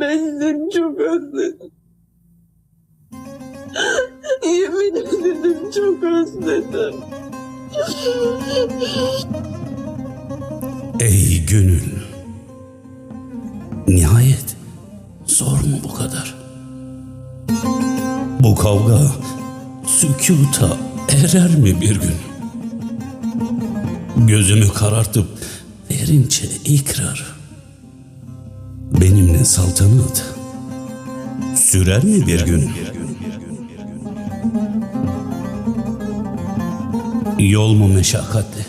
Ben seni çok özledim. Yemin ederim çok özledim. Ey gönül! Nihayet zor mu bu kadar? Bu kavga sükuta erer mi bir gün? Gözümü karartıp verince ikrar. Benimle saltanat sürer mi bir gün? Yol mu meşakkatli?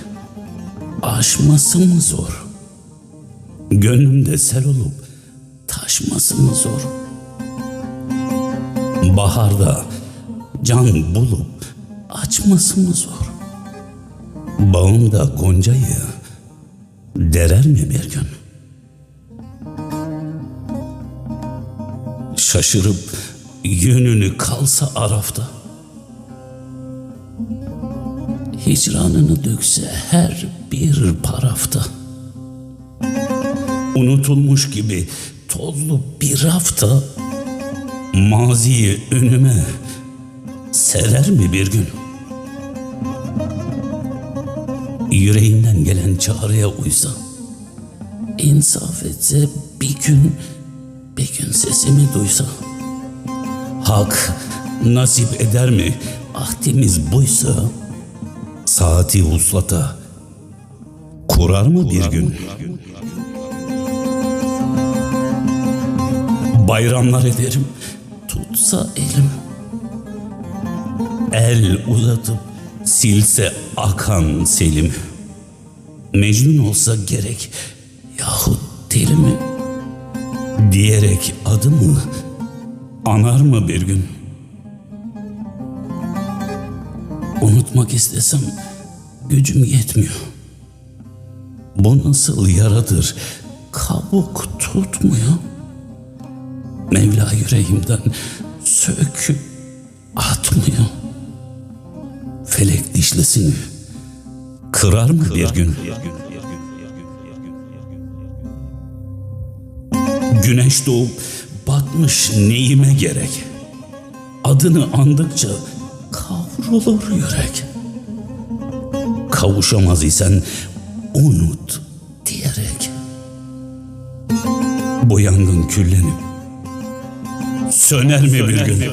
Aşması mı zor? Gönlümde sel olup taşması mı zor? Baharda can bulup açması mı zor? Bağımda goncayı derer mi bir gün? Şaşırıp yönünü kalsa arafta hicranını dökse her bir parafta. Unutulmuş gibi tozlu bir hafta maziyi önüme serer mi bir gün? Yüreğinden gelen çağrıya uysa, insaf etse bir gün, bir gün sesimi duysa, hak nasip eder mi? Ahdimiz buysa, saati vuslata kurar mı bir gün? Bayramlar ederim. Tutsa elim. El uzatıp silse akan selim. Mecnun olsa gerek yahut deli mi? Diyerek adımı anar mı bir gün? Unutmak istesem gücüm yetmiyor. Bu nasıl yaradır kabuk tutmuyor. Mevla yüreğimden söküp atmıyor. Felek dişlesini kırar mı bir gün? Güneş doğup batmış neyime gerek? Adını andıkça kavrulur yürek. Kavuşamaz isen unut diyerek. Bu yangın küllenip söner mi bir gün?